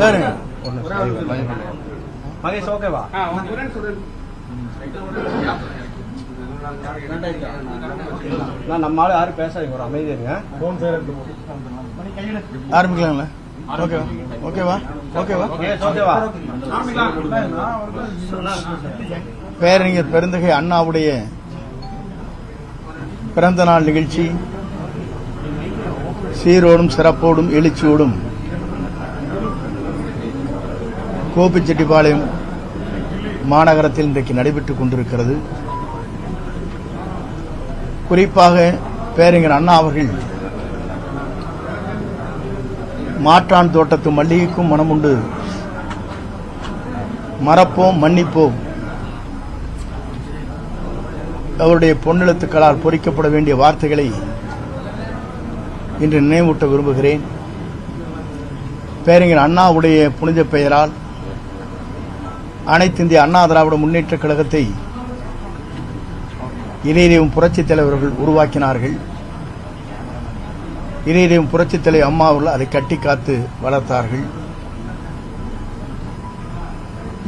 பாருங்க. மகேஷ் ஓகேவா நான் நம்ம ஆளு யாரும் பேசாதீங்க ஒரு அமைதி இருங்க ஆரம்பிக்கலாங்களா ஓகேவா ஓகேவா ஓகேவா மகேஷ் ஓகேவா பேரறிஞர் பெருந்தகை அண்ணாவுடைய பிறந்த நாள் நிகழ்ச்சி சீரோடும் சிறப்போடும் எழுச்சியோடும். கோபிச்செட்டிப்பாளையம் மாநகரத்தில் இன்றைக்கு நடைபெற்றுக் கொண்டிருக்கிறது. குறிப்பாக பேரறிஞர் அண்ணா அவர்கள் மாற்றான் தோட்டத்து மல்லிகைக்கும் மனமுண்டு மறப்போம் மன்னிப்போம். அவருடைய பொன்னெழுத்துக்களால் பொறிக்கப்பட வேண்டிய வார்த்தைகளை இன்று நினைவூட்ட விரும்புகிறேன். பேரறிஞர் அண்ணாவுடைய புனித பெயரால் அனைத்து இந்திய அண்ணா திராவிட முன்னேற்ற கழகத்தை இளையதெய்வம் புரட்சித் தலைவர்கள் உருவாக்கினார்கள். இளையதெய்வம் புரட்சித் தலைவர் அம்மா அவர்கள் அதை கட்டி காத்து வளர்த்தார்கள்.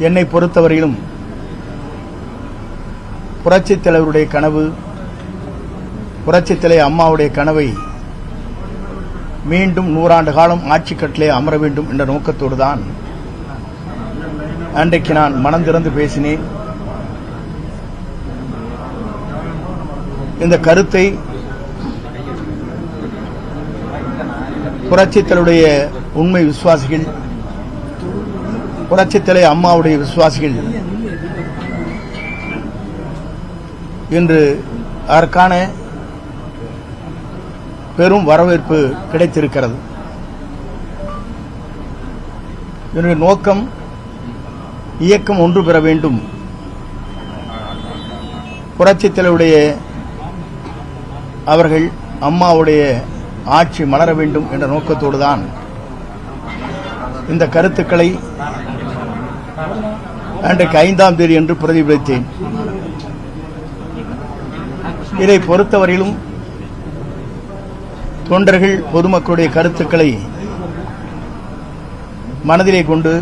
என்னை பொறுத்தவரையிலும் புரட்சித் தலைவருடைய கனவு புரட்சித் தலைவர் அம்மாவுடைய கனவை மீண்டும் நூறாண்டு காலம் ஆட்சி கட்டிலே அமர வேண்டும் என்ற நோக்கத்தோடு தான் அன்றைக்கு நான் மனம் திறந்து பேசினேன். இந்த கருத்தை புரட்சித்தலுடைய உண்மை விசுவாசிகள் புரட்சித்தலை அம்மாவுடைய விசுவாசிகள் இன்று அதற்கான பெரும் வரவேற்பு கிடைத்திருக்கிறது. என்னுடைய நோக்கம் இயக்கம் ஒன்று பெற வேண்டும். புரட்சித் தலைவருடைய அவர்கள் அம்மாவுடைய ஆட்சி மலர வேண்டும் என்ற நோக்கத்தோடு தான் இந்த கருத்துக்களை அன்றைக்கு ஐந்தாம் தேதி என்று பிரதிபலித்தேன். இதை பொறுத்தவரையிலும் தொண்டர்கள் பொதுமக்களுடைய கருத்துக்களை மனதிலே கொண்டு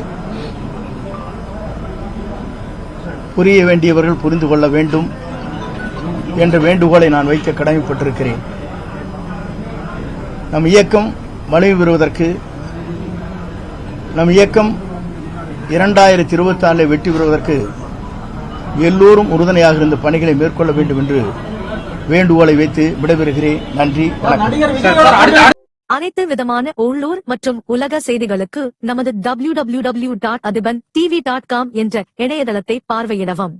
புரிய வேண்டியவர்கள் புரிந்து கொள்ள வேண்டும் என்ற வேண்டுகோளை நான் வைக்க கடமைப்பட்டிருக்கிறேன். நம் இயக்கம் வலிமை பெறுவதற்கு நம் இயக்கம் இரண்டாயிரத்தி இருபத்தி ஆறில் வெற்றி பெறுவதற்கு எல்லோரும் உறுதுணையாக இருந்த பணிகளை மேற்கொள்ள வேண்டும் என்று வேண்டுகோளை வைத்து விடைபெறுகிறேன். நன்றி வணக்கம். அனைத்து விதமான உள்ளூர் மற்றும் உலக செய்திகளுக்கு நமது W W W dot Athiban TV dot com என்ற இணையதளத்தை பார்வையிடவும்.